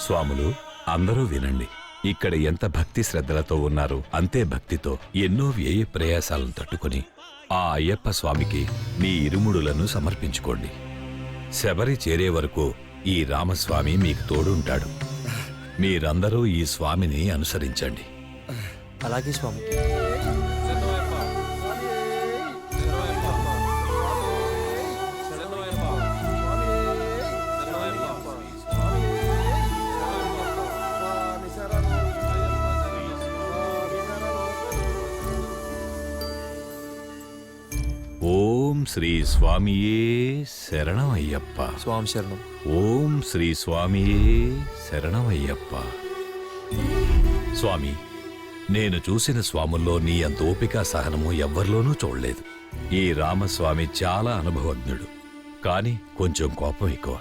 స్వాములు అందరూ వినండి. ఇక్కడ ఎంత భక్తి శ్రద్ధలతో ఉన్నారో అంతే భక్తితో ఎన్నో వ్యయ ప్రయాసాలను తట్టుకొని ఆ అయ్యప్ప స్వామికి మీ ఇరుముడులను సమర్పించుకోండి. శబరి చేరే వరకు ఈ రామస్వామి మీకు తోడుంటాడు. మీరందరూ ఈ స్వామిని అనుసరించండి. అలాగే స్వామి శ్రీ స్వామియే శరణమయ్యప్ప. స్వామి శరణం. ఓం శ్రీ స్వామియే శరణమయ్యప్ప. స్వామి నేను చూసిన స్వాముల్లో నీ అంత ఓపిక సహనము ఎవ్వరిలోనూ చూడలేదు. ఈ రామస్వామి చాలా అనుభవజ్ఞుడు. కాని కొంచెం కోపం ఎక్కువ.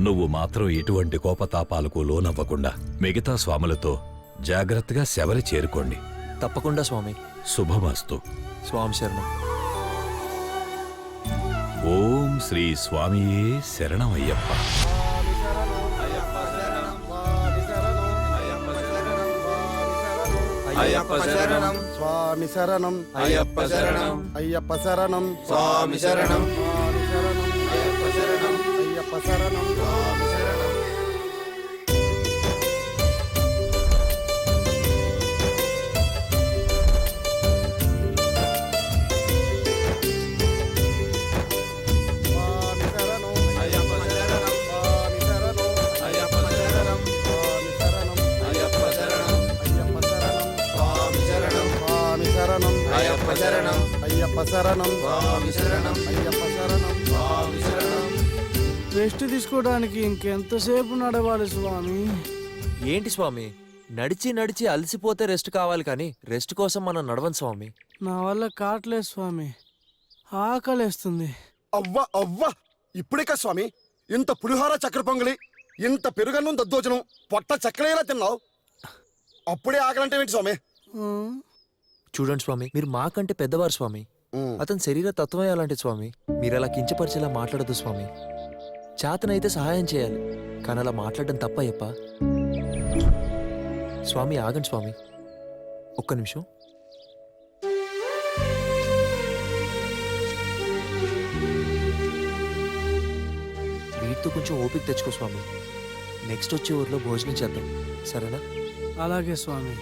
నువ్వు మాత్రం ఎటువంటి కోపతాపాలకు లోనవ్వకుండా మిగతా స్వాములతో జాగ్రత్తగా శబరి చేరుకోండి. తప్పకుండా స్వామి. శుభమస్తు. స్వామి శరణం. ఓం శ్రీ స్వామియే శరణమయ్యప్ప. అయ్యప్ప శరణం. స్వామి శరణం. అయ్యప్ప శరణం. అయ్యప్ప శరణం. స్వామి శరణం. అయ్యప్ప శరణం. అయ్యప్ప శరణం. స్వామి శరణం. శరణం. అయ్యప్ప శరణం. అయ్యప్ప శరణం. స్వామి శరణం. అయ్యప్ప శరణం. స్వామి శరణం. రెస్ట్ తీసుకోవడానికి ఇంకెంతసేపు నడవాలి స్వామి? ఏంటి స్వామి? నడిచి నడిచి అలసిపోతే రెస్ట్ కావాలి కానీ రెస్ట్ కోసం మనం నడవం స్వామి. నా వల్ల కావట్లేదు స్వామి. ఆకలేస్తుంది. అవ్వ అవ్వ! ఇప్పుడే స్వామి? ఇంత పులిహోర చక్కెర పొంగలి ఇంత పెరుగన్నం దద్దోజనం పొట్ట చక్కెరేలా తిన్నావు? అప్పుడే ఆకలంటే ఏంటి స్వామి? చూడండి స్వామి మీరు మాకంటే పెద్దవారు స్వామి. అతని శరీర తత్వమే అలాంటి స్వామి. మీరు అలా కించపరిచేలా మాట్లాడదు స్వామి. చేతనైతే సహాయం చేయాలి కానీ అలా మాట్లాడడం తప్పయ్యప్ప స్వామి ఆగండి స్వామి. ఒక్క నిమిషం. వీటితో కొంచెం ఓపిక తెచ్చుకో స్వామి. నెక్స్ట్ వచ్చే ఊర్లో భోజనం చేద్దాం. సరేనా? అలాగే స్వామి.